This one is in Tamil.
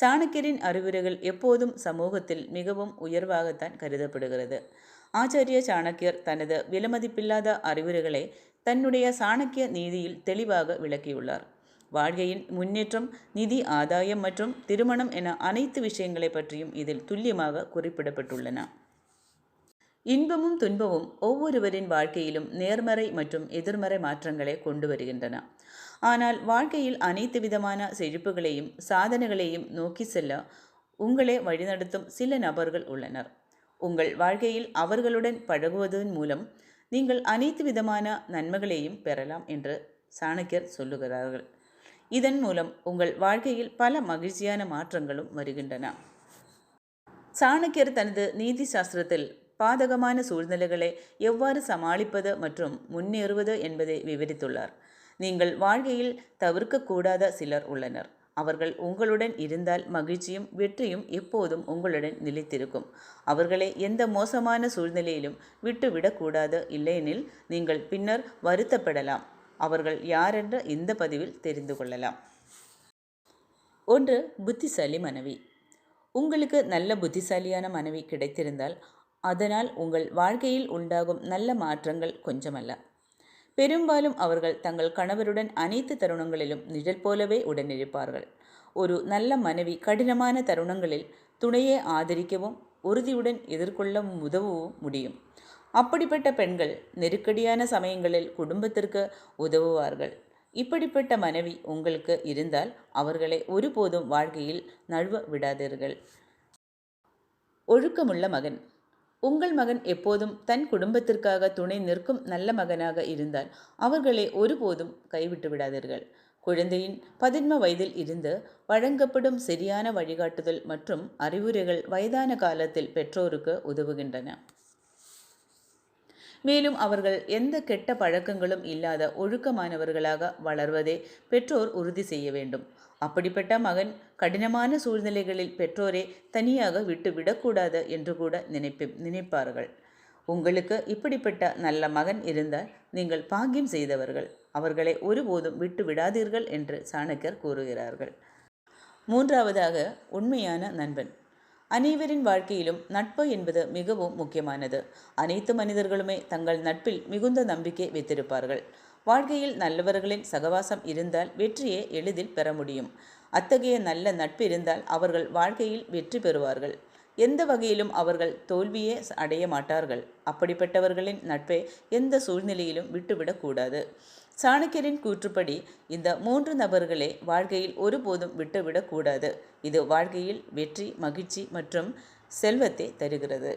சாணக்கியரின் அறிவுரைகள் எப்போதும் சமூகத்தில் மிகவும் உயர்வாகத்தான் கருதப்படுகிறது. ஆச்சாரிய சாணக்கியர் தனது விலமதிப்பில்லாத அறிவுரைகளை தன்னுடைய சாணக்கிய நீதியில் தெளிவாக விளக்கியுள்ளார். வாழ்க்கையின் முன்னேற்றம் நிதி ஆதாயம் மற்றும் திருமணம் என அனைத்து விஷயங்களை பற்றியும் இதில் துல்லியமாக குறிப்பிடப்பட்டுள்ளன. இன்பமும் துன்பமும் ஒவ்வொருவரின் வாழ்க்கையிலும் நேர்மறை மற்றும் எதிர்மறை மாற்றங்களை கொண்டு வருகின்றன. ஆனால் வாழ்க்கையில் அனைத்து விதமான செழிப்புகளையும் சாதனைகளையும் நோக்கி செல்ல உங்களை வழிநடத்தும் சில நபர்கள் உள்ளனர். உங்கள் வாழ்க்கையில் அவர்களுடன் பழகுவதன் மூலம் நீங்கள் அனைத்து விதமான நன்மைகளையும் பெறலாம் என்று சாணக்கியர் சொல்லுகிறார்கள். இதன் மூலம் உங்கள் வாழ்க்கையில் பல மகிழ்ச்சியான மாற்றங்களும் வருகின்றன. சாணக்கியர் தனது நீதி சாஸ்திரத்தில் பாதகமான சூழ்நிலைகளை எவ்வாறு சமாளிப்பது மற்றும் முன்னேறுவது என்பதை விவரித்துள்ளார். நீங்கள் வாழ்க்கையில் தவிர்க்கக்கூடாத சிலர் உள்ளனர். அவர்கள் உங்களுடன் இருந்தால் மகிழ்ச்சியும் வெற்றியும் எப்போதும் உங்களுடன் நிலைத்திருக்கும். அவர்களை எந்த மோசமான சூழ்நிலையிலும் விட்டுவிடக்கூடாது. இல்லையெனில் நீங்கள் பின்னர் வருத்தப்படலாம். அவர்கள் யாரென்ற இந்த பதிவில் தெரிந்து கொள்ளலாம். ஒன்று புத்திசாலி மனைவி. உங்களுக்கு நல்ல புத்திசாலியான மனைவி கிடைத்திருந்தால் அதனால் உங்கள் வாழ்க்கையில் உண்டாகும் நல்ல மாற்றங்கள் கொஞ்சமல்ல. பெரும்பாலும் அவர்கள் தங்கள் கணவருடன் அனைத்து தருணங்களிலும் நிழல் போலவே உடனிருப்பார்கள். ஒரு நல்ல மனைவி கடினமான தருணங்களில் துணையை ஆதரிக்கவும் உறுதியுடன் எதிர்கொள்ள உதவவும் முடியும். அப்படிப்பட்ட பெண்கள் நெருக்கடியான சமயங்களில் குடும்பத்திற்கு உதவுவார்கள். இப்படிப்பட்ட மனைவி உங்களுக்கு இருந்தால் அவர்களை ஒருபோதும் வாழ்க்கையில் நழுவ விடாதீர்கள். ஒழுக்கமுள்ள மகன். உங்கள் மகன் எப்போதும் தன் குடும்பத்திற்காக துணை நிற்கும் நல்ல மகனாக இருந்தால் அவர்களை ஒருபோதும் கைவிட்டு விடாதீர்கள். குழந்தையின் பதின்ம வயதில் இருந்து வழங்கப்படும் சரியான வழிகாட்டுதல் மற்றும் அறிவுரைகள் வயதான காலத்தில் பெற்றோருக்கு உதவுகின்றன. மேலும் அவர்கள் எந்த கெட்ட பழக்கங்களும் இல்லாத ஒழுக்கமானவர்களாக வளர்வதை பெற்றோர் உறுதி செய்ய வேண்டும். அப்படிப்பட்ட மகன் கடினமான சூழ்நிலைகளில் பெற்றோரை தனியாக விட்டு விடக்கூடாது என்று கூட நினைப்பு நினைப்பார்கள். உங்களுக்கு இப்படிப்பட்ட நல்ல மகன் இருந்தால் நீங்கள் பாக்கியம் செய்தவர்கள். அவர்களை ஒருபோதும் விட்டு விடாதீர்கள் என்று சாணக்கியர் கூறுகிறார்கள். மூன்றாவதாக உண்மையான நண்பன். அனைவரின் வாழ்க்கையிலும் நட்பு என்பது மிகவும் முக்கியமானது. அனைத்து மனிதர்களுமே தங்கள் நட்பில் மிகுந்த நம்பிக்கை வைத்திருப்பார்கள். வாழ்க்கையில் நல்லவர்களின் சகவாசம் இருந்தால் வெற்றியை எளிதில் பெற முடியும். அத்தகைய நல்ல நட்பு இருந்தால் அவர்கள் வாழ்க்கையில் வெற்றி பெறுவார்கள். எந்த வகையிலும் அவர்கள் தோல்வியே அடைய மாட்டார்கள். அப்படிப்பட்டவர்களின் நட்பை எந்த சூழ்நிலையிலும் விட்டுவிடக்கூடாது சாணக்கியரின் கூற்றுப்படி இந்த மூன்று நபர்களை வாழ்க்கையில் ஒருபோதும் விட்டுவிடக்கூடாது இது வாழ்க்கையில் வெற்றி மகிழ்ச்சி மற்றும் செல்வத்தை தருகிறது.